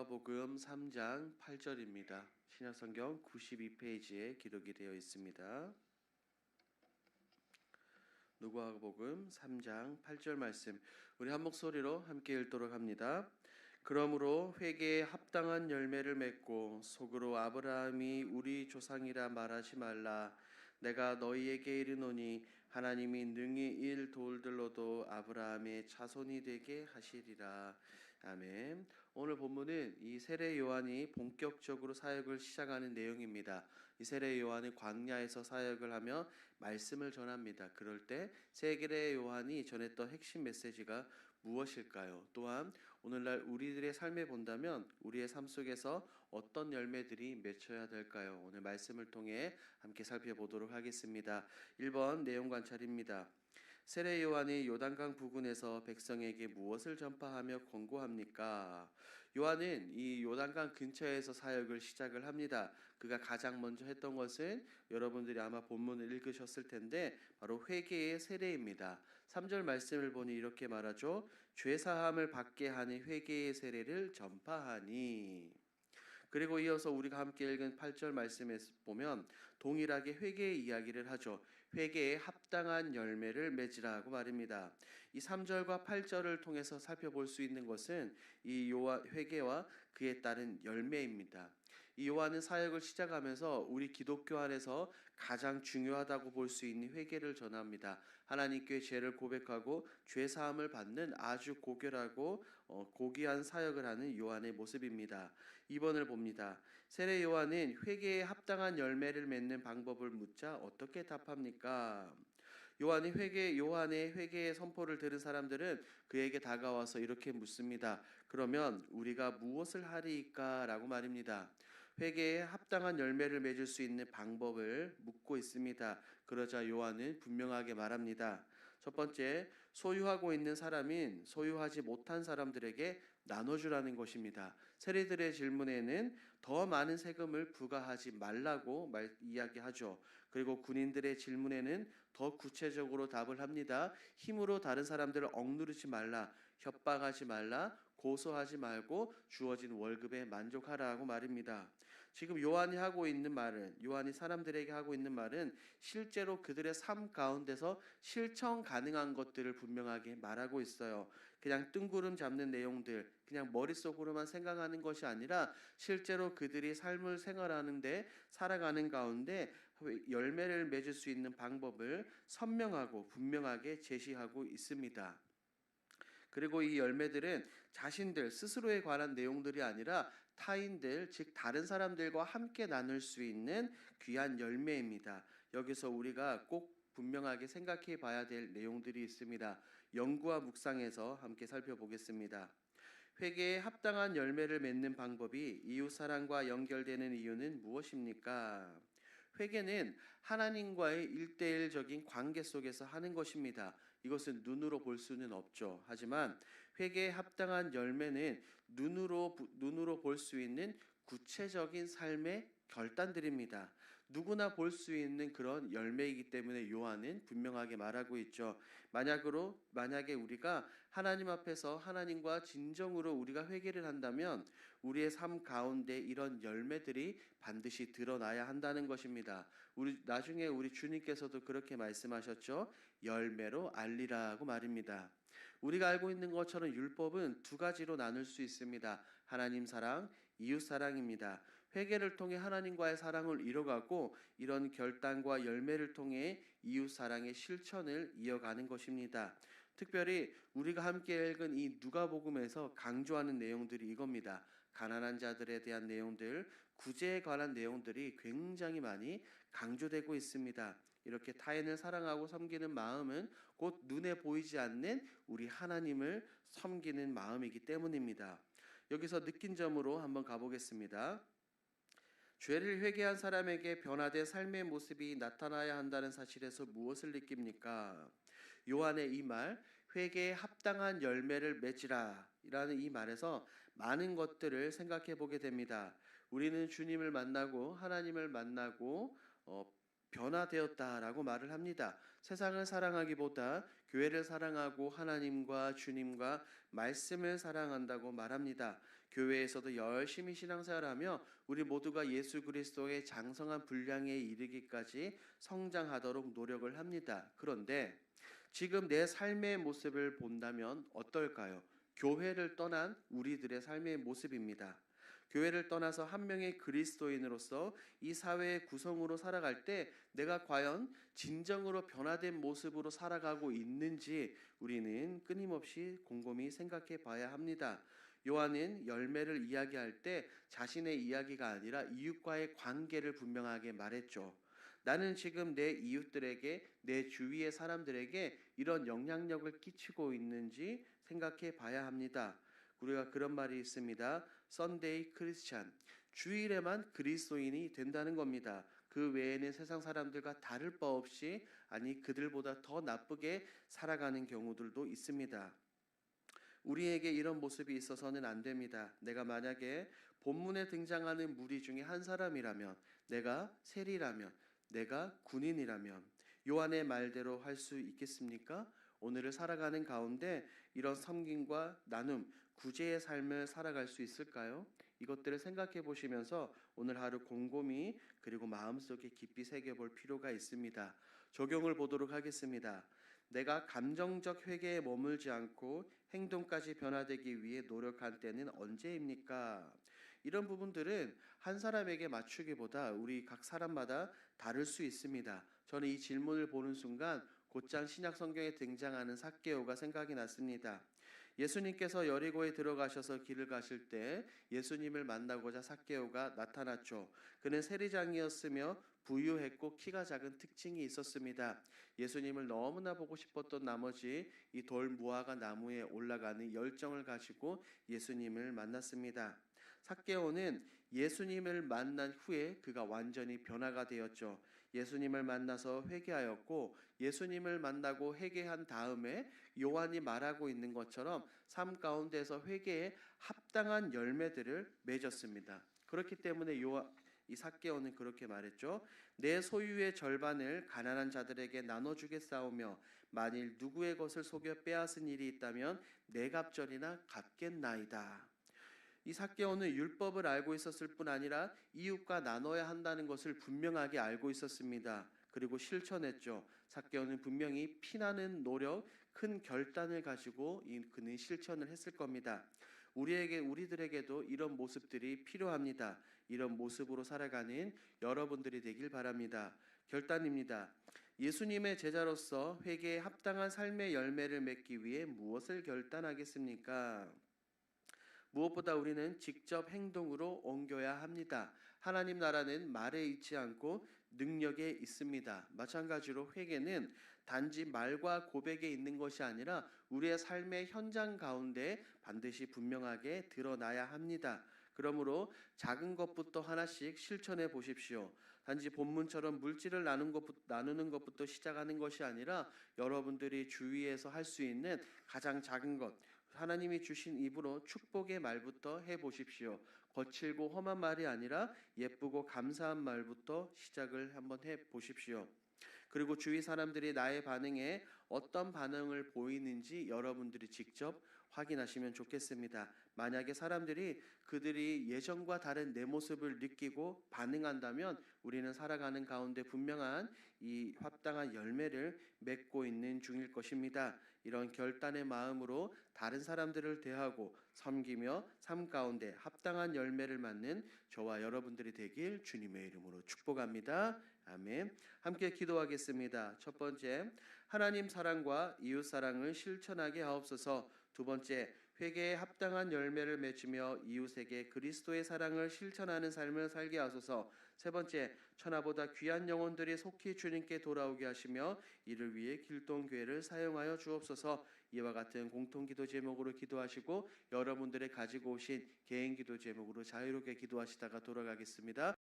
누가복음 3장 8절입니다. 신약성경 92페이지에 기록이 되어 있습니다. 누가복음 3장 8절 말씀 우리 한 목소리로 함께 읽도록 합니다. 그러므로 회개에 합당한 열매를 맺고 속으로 아브라함이 우리 조상이라 말하지 말라 내가 너희에게 이르노니 하나님이 능히 일 돌들로도 아브라함의 자손이 되게 하시리라. 아멘. 오늘 본문은 이 세례 요한이 본격적으로 사역을 시작하는 내용입니다. 이 세례 요한은 광야에서 사역을 하며 말씀을 전합니다. 그럴 때 세례 요한이 전했던 핵심 메시지가 무엇일까요? 또한 오늘날 우리들의 삶에 본다면 우리의 삶 속에서 어떤 열매들이 맺혀야 될까요? 오늘 말씀을 통해 함께 살펴보도록 하겠습니다. 1번 내용 관찰입니다. 세례 요한이 요단강 부근에서 백성에게 무엇을 전파하며 권고합니까? 요한은 이 요단강 근처에서 사역을 시작을 합니다. 그가 가장 먼저 했던 것은 여러분들이 아마 본문을 읽으셨을 텐데 바로 회개의 세례입니다. 3절 말씀을 보니 이렇게 말하죠. 죄 사함을 받게 하는 회개의 세례를 전파하니 그리고 이어서 우리가 함께 읽은 8절 말씀에 보면 동일하게 회개의 이야기를 하죠. 회개에 합당한 열매를 맺으라고 말입니다. 이 3절과 8절을 통해서 살펴볼 수 있는 것은 이 요한 회개와 그에 따른 열매입니다. 이 요한은 사역을 시작하면서 우리 기독교 안에서 가장 중요하다고 볼 수 있는 회개를 전합니다. 하나님께 죄를 고백하고 죄 사함을 받는 아주 고결하고 어, 고귀한 사역을 하는 요한의 모습입니다. 2번을 봅니다. 세례 요한은 회개에 합당한 열매를 맺는 방법을 묻자 어떻게 답합니까? 요한이 회개 요한의 회개의 선포를 들은 사람들은 그에게 다가와서 이렇게 묻습니다. 그러면 우리가 무엇을 하리까라고 말입니다. 회개에 합당한 열매를 맺을 수 있는 방법을 묻고 있습니다. 그러자 요한은 분명하게 말합니다. 첫 번째, 소유하고 있는 사람인 소유하지 못한 사람들에게 나눠주라는 것입니다. 세리들의 질문에는 더 많은 세금을 부과하지 말라고 말, 이야기하죠. 그리고 군인들의 질문에는 더 구체적으로 답을 합니다. 힘으로 다른 사람들을 억누르지 말라, 협박하지 말라, 고소하지 말고 주어진 월급에 만족하라고 말입니다. 지금 요한이 하고 있는 말은 요한이 사람들에게 하고 있는 말은 실제로 그들의 삶 가운데서 실천 가능한 것들을 분명하게 말하고 있어요. 그냥 뜬구름 잡는 내용들, 그냥 머릿속으로만 생각하는 것이 아니라 실제로 그들이 삶을 생활하는데 살아가는 가운데 열매를 맺을 수 있는 방법을 선명하고 분명하게 제시하고 있습니다. 그리고 이 열매들은 자신들 스스로에 관한 내용들이 아니라 타인들 즉 다른 사람들과 함께 나눌 수 있는 귀한 열매입니다. 여기서 우리가 꼭 분명하게 생각해 봐야 될 내용들이 있습니다. 연구와 묵상에서 함께 살펴보겠습니다. 회개에 합당한 열매를 맺는 방법이 이웃 사랑과 연결되는 이유는 무엇입니까? 회개는 하나님과의 일대일적인 관계 속에서 하는 것입니다. 이것은 눈으로 볼 수는 없죠. 하지만 회개에 합당한 열매는 눈으로 눈으로 볼 수 있는 구체적인 삶의 결단들입니다. 누구나 볼 수 있는 그런 열매이기 때문에 요한은 분명하게 말하고 있죠. 만약으로 만약에 우리가 하나님 앞에서 하나님과 진정으로 우리가 회개를 한다면 우리의 삶 가운데 이런 열매들이 반드시 드러나야 한다는 것입니다. 우리 나중에 우리 주님께서도 그렇게 말씀하셨죠. 열매로 알리라고 말입니다. 우리가 알고 있는 것처럼 율법은 두 가지로 나눌 수 있습니다. 하나님 사랑, 이웃 사랑입니다. 회개를 통해 하나님과의 사랑을 이뤄가고 이런 결단과 열매를 통해 이웃 사랑의 실천을 이어가는 것입니다. 특별히 우리가 함께 읽은 이 누가복음에서 강조하는 내용들이 이겁니다. 가난한 자들에 대한 내용들, 구제에 관한 내용들이 굉장히 많이 강조되고 있습니다. 이렇게 타인을 사랑하고 섬기는 마음은 곧 눈에 보이지 않는 우리 하나님을 섬기는 마음이기 때문입니다. 여기서 느낀 점으로 한번 가보겠습니다. 죄를 회개한 사람에게 변화된 삶의 모습이 나타나야 한다는 사실에서 무엇을 느낍니까? 요한의 이 말, 회개에 합당한 열매를 맺으라. 이라는 이 말에서 많은 것들을 생각해 보게 됩니다. 우리는 주님을 만나고 하나님을 만나고 어, 변화되었다라고 말을 합니다. 세상을 사랑하기보다 교회를 사랑하고 하나님과 주님과 말씀을 사랑한다고 말합니다. 교회에서도 열심히 신앙생활하며 우리 모두가 예수 그리스도의 장성한 분량에 이르기까지 성장하도록 노력을 합니다. 그런데 지금 내 삶의 모습을 본다면 어떨까요? 교회를 떠난 우리들의 삶의 모습입니다. 교회를 떠나서 한 명의 그리스도인으로서 이 사회의 구성으로 살아갈 때 내가 과연 진정으로 변화된 모습으로 살아가고 있는지 우리는 끊임없이 곰곰이 생각해 봐야 합니다. 요한은 열매를 이야기할 때 자신의 이야기가 아니라 이웃과의 관계를 분명하게 말했죠. 나는 지금 내 이웃들에게 내 주위의 사람들에게 이런 영향력을 끼치고 있는지 생각해 봐야 합니다. 우리가 그런 말이 있습니다. 썬데이 크리스찬. 주일에만 그리스도인이 된다는 겁니다. 그 외에는 세상 사람들과 다를 바 없이 아니 그들보다 더 나쁘게 살아가는 경우들도 있습니다. 우리에게 이런 모습이 있어서는 안 됩니다. 내가 만약에 본문에 등장하는 무리 중에 한 사람이라면, 내가 세리라면, 내가 군인이라면, 요한의 말대로 할 수 있겠습니까? 오늘을 살아가는 가운데 이런 섬김과 나눔, 구제의 삶을 살아갈 수 있을까요? 이것들을 생각해 보시면서 오늘 하루 곰곰이 그리고 마음속에 깊이 새겨 볼 필요가 있습니다. 적용을 보도록 하겠습니다. 내가 감정적 회개에 머물지 않고 행동까지 변화되기 위해 노력할 때는 언제입니까? 이런 부분들은 한 사람에게 맞추기보다 우리 각 사람마다 다를 수 있습니다. 저는 이 질문을 보는 순간 곧장 신약 성경에 등장하는 삭개오가 생각이 났습니다. 예수님께서 여리고에 들어가셔서 길을 가실 때 예수님을 만나고자 삭개오가 나타났죠. 그는 세리장이었으며 부유했고 키가 작은 특징이 있었습니다. 예수님을 너무나 보고 싶었던 나머지 이 돌 무화과 나무에 올라가는 열정을 가지고 예수님을 만났습니다. 삭개오는 예수님을 만난 후에 그가 완전히 변화가 되었죠. 예수님을 만나서 회개하였고 예수님을 만나고 회개한 다음에 요한이 말하고 있는 것처럼 삶 가운데서 회개에 합당한 열매들을 맺었습니다. 그렇기 때문에 요한 이 삭개오는 그렇게 말했죠. 내 소유의 절반을 가난한 자들에게 나눠 주겠사오며 만일 누구의 것을 속여 빼앗은 일이 있다면 내 갑절이나 갚겠나이다. 이 삭개오는 율법을 알고 있었을 뿐 아니라 이웃과 나눠야 한다는 것을 분명하게 알고 있었습니다. 그리고 실천했죠. 삭개오는 분명히 피나는 노력, 큰 결단을 가지고 이 그는 실천을 했을 겁니다. 우리에게 우리들에게도 이런 모습들이 필요합니다. 이런 모습으로 살아가는 여러분들이 되길 바랍니다. 결단입니다. 예수님의 제자로서 회개에 합당한 삶의 열매를 맺기 위해 무엇을 결단하겠습니까? 무엇보다 우리는 직접 행동으로 옮겨야 합니다. 하나님 나라는 말에 있지 않고 능력에 있습니다. 마찬가지로 회개는 단지 말과 고백에 있는 것이 아니라 우리의 삶의 현장 가운데 반드시 분명하게 드러나야 합니다. 그러므로 작은 것부터 하나씩 실천해 보십시오. 단지 본문처럼 물질을 나누는, 것부터, 시작하는 것이 아니라 여러분들이 주위에서 할 수 있는 가장 작은 것, 하나님이 주신 입으로 축복의 말부터 해 보십시오. 거칠고 험한 말이 아니라 예쁘고 감사한 말부터 시작을 한번 해 보십시오. 그리고 주위 사람들이 나의 반응에 어떤 반응을 보이는지 여러분들이 직접 확인하시면 좋겠습니다. 만약에 사람들이 그들이 예전과 다른 내 모습을 느끼고 반응한다면 우리는 살아가는 가운데 분명한 이 합당한 열매를 맺고 있는 중일 것입니다. 이런 결단의 마음으로 다른 사람들을 대하고 섬기며 삶 가운데 합당한 열매를 맞는 저와 여러분들이 되길 주님의 이름으로 축복합니다. 아멘. 함께 기도하겠습니다. 첫 번째, 하나님 사랑과 이웃 사랑을 실천하게 하옵소서. 두 번째, 회개에 합당한 열매를 맺으며 이웃에게 그리스도의 사랑을 실천하는 삶을 살게 하소서. 세 번째, 천하보다 귀한 영혼들이 속히 주님께 돌아오게 하시며 이를 위해 길동교회를 사용하여 주옵소서. 이와 같은 공통기도 제목으로 기도하시고 여러분들의 가지고 오신 개인 기도 제목으로 자유롭게 기도하시다가 돌아가겠습니다.